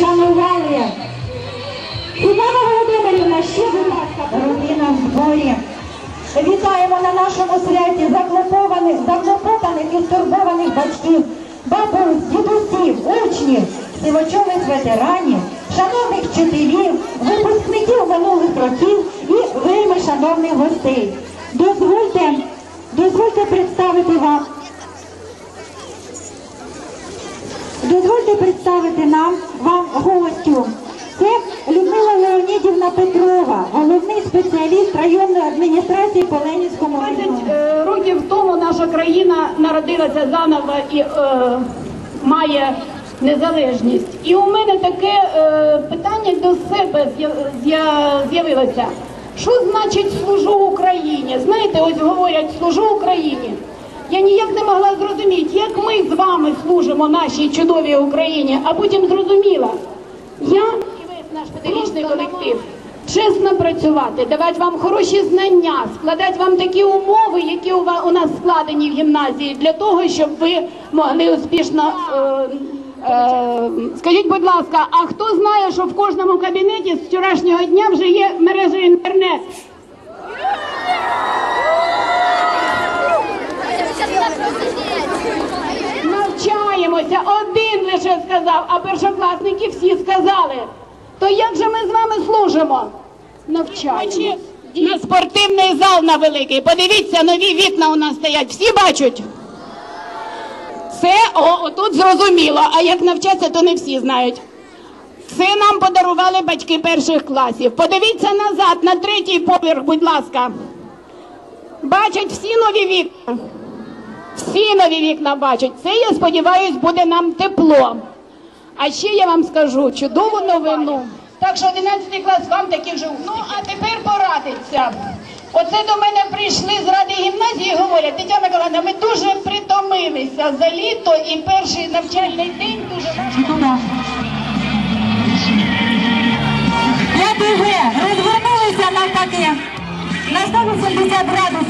любили й шанували. Івана Володимирівна, ще будь ласка, Родина в зборі. Вітаємо на нашому святі заклопованих, заклопотаних і стурбованих батьків, бабусь, дідусів, учнів, сивочолих ветеранів, шановних вчителів, випускників минулих років і вельми шановних гостей. дозвольте, дозвольте представити вам. Дозвольте представити нам вам гостю. Це Людмила Леонідівна Петрова, головний спеціаліст районної адміністрації по Ленінському 20 району. е, років тому наша країна народилася заново і е, має незалежність. І у мене таке е, питання до себе з'я- з'я- з'явилося. Що значить служу Україні? Знаєте, ось говорять служу Україні. Я ніяк не могла зрозуміти, як ми з вами служимо нашій чудовій Україні, а потім зрозуміла. Я і весь наш педагогічний колектив чесно працювати, давати вам хороші знання, складати вам такі умови, які у нас складені в гімназії, для того, щоб ви могли успішно. Е, е, скажіть, будь ласка, а хто знає, що в кожному кабінеті з вчорашнього дня вже є мережа інтернет? Навчаємося, один лише сказав, а першокласники всі сказали. То як же ми з вами служимо? Навчаємося. На спортивний зал на великий. Подивіться, нові вікна у нас стоять. Всі бачать. Це о, тут зрозуміло, а як навчатися, то не всі знають. Це нам подарували батьки перших класів. Подивіться назад, на третій поверх, будь ласка. Бачать всі нові вікна. Всі нові вікна бачать. Це, я сподіваюся, буде нам тепло. А ще я вам скажу чудову новину. Так що 11 клас вам такі вже. Ну, а тепер порадиться. Оце до мене прийшли з ради гімназії і говорять, Тетяна Миколаївна, ми дуже притомилися за літо і перший навчальний день дуже важко. П'ятий Г. Розвернулися навпаки на 180 градусів.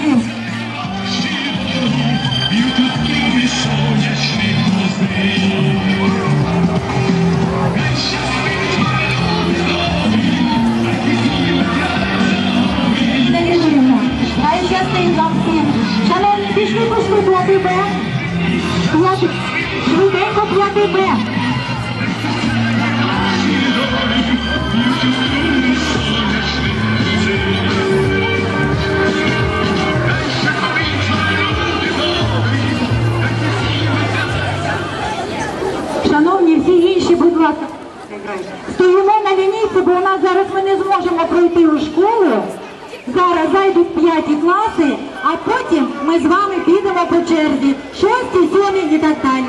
Швиденько п'ятий. Шановні всі інші, будь ласка, стоїмо на лінійці, бо у нас зараз ми не зможемо пройти у школу. Зараз зайдуть п'яті класи, а потім ми з вами підемо по черзі, шості, сьомі і так далі.